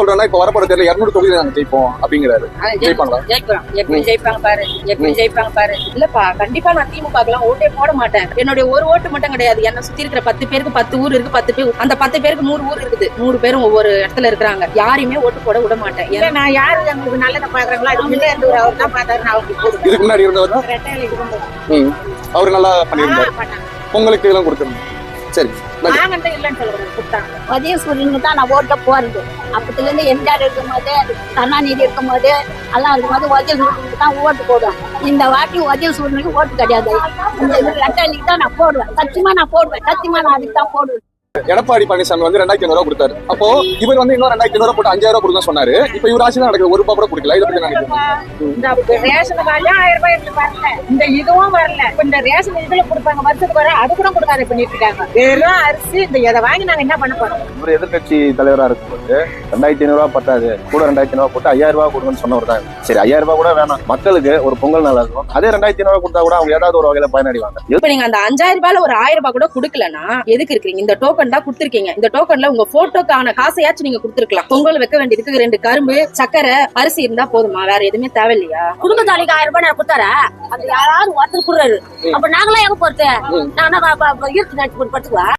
சொல்றேன்னா இப்ப வரப்போற தேர்தல் இருநூறு தொகுதி நாங்க ஜெயிப்போம் அப்படிங்கிறாரு. ஜெயிப்பாங்களா? ஜெயிக்கிறோம் எப்படி ஜெயிப்பாங்க பாரு. எப்படி ஜெயிப்பாங்க பாரு. இல்லப்பா கண்டிப்பா நான் திமுக எல்லாம் ஓட்டே போட மாட்டேன். என்னுடைய ஒரு ஓட்டு மட்டும் கிடையாது. என்ன சுத்தி இருக்கிற பத்து பேருக்கு பத்து ஊர் இருக்கு பத்து பேர் அந்த பத்து பேருக்கு நூறு ஊர் இருக்குது. நூறு பேரும் ஒவ்வொரு இடத்துல இருக்கிறாங்க. யாரையுமே ஓட்டு போட விட மாட்டேன். இல்ல நான் யாரு எங்களுக்கு நல்லதை பாக்குறாங்களோ முன்னே இருந்து அவர் தான் பாத்தாரு நான் அவருக்கு இதுக்கு முன்னாடி இருந்தவர். அவரு நல்லா பண்ணியிருந்தாரு. பண்ணாங்க. பொங்கலுக்கு எல்லாம் கொடுத்துருந்தோம் சரி இல்லைன்னு உதயசூரியனுக்கு தான் நான் ஓட்ட போறது. அப்பத்துல இருந்து எம்ஜிஆர் இருக்கும்போது கருணாநிதி இருக்கும்போது எல்லாம் இருக்கும்போது உதயசூரியனுக்கு தான் ஓட்டு போடுவேன். இந்த வாட்டி உதயசூரியனுக்கு ஓட்டு கிடையாது. இந்த இது ரெட்டாளிக்கு தான் நான் போடுவேன். சத்தியமா நான் போடுவேன். சத்தியமா நான் அதுக்கு தான் போடுவேன். எடப்பாடி பழனிசாமி வந்து ரெண்டாயிரத்தி ஐநூறு ரூபா கொடுத்தாரு. அப்போ இவர் வந்து இன்னும் ரெண்டாயிரத்தி ஐநூறு போட்டு அஞ்சாயிரம் ரூபாய் கொடுக்க சொன்னாரு. இப்ப இவர் ஆட்சி தான் நடக்குது ஒரு ரூபாய் கூட கொடுக்கல. இதை பத்தி நினைக்கிறேன் இந்த ரேஷன் கார்டு ஆயிரம் ரூபாய் எனக்கு வரல இந்த இதுவும் வரல. இந்த ரேஷன் இதுல கொடுப்பாங்க. வருஷத்துக்கு வர அது கூட கொடுக்காத பண்ணிட்டு இருக்காங்க. வெறும் அரிசி இந்த இதை வாங்கி நாங்க என்ன பண்ண போறோம்? இவர் எதிர்க்கட்சி தலைவரா இருக்கும்போது ரெண்டாயிரத்தி ஐநூறு ரூபாய் பத்தாது. கூட ரெண்டாயிரத்தி ஐநூறு போட்டு ஐயாயிரம் ரூபாய் கொடுங்கன்னு சொன்னவர் தான் சரி ஐயாயிரம் ரூபாய் கூட வேணாம். மக்களுக்கு ஒரு பொங்கல் நல்லா இருக்கும். அதே ரெண்டாயிரத்தி ஐநூறு கொடுத்தா கூட அவங்க ஏதாவது ஒரு வகையில பயனடைவாங்க. இப்ப நீங்க அந்த அஞ்சாயிரம் ரூபாயில ஒரு ஆயிரம் ரூபாய் கூட கொடுக்கலனா எதுக்கு இருக்கீங்க இந்த டோக்கன் தான் கொடுத்துருக்கீங்க. இந்த டோக்கன்ல உங்க போட்டோக்கான காசையாச்சும் நீங்க கொடுத்துருக்கலாம். பொங்கல் வைக்க வேண்டியதுக்கு ரெண்டு கரும்பு சக்கரை அரிசி இருந்தா போதுமா? வேற எதுவுமே தேவையில்லையா? குடும்ப தாலிக்கு ஆயிரம் ரூபாய் நான் கொடுத்தாரேன் அது யாராவது ஒருத்தர் கொடுறாரு அப்ப நாங்களாம் எங்க போறது? நான் இருக்கு நடிச்சு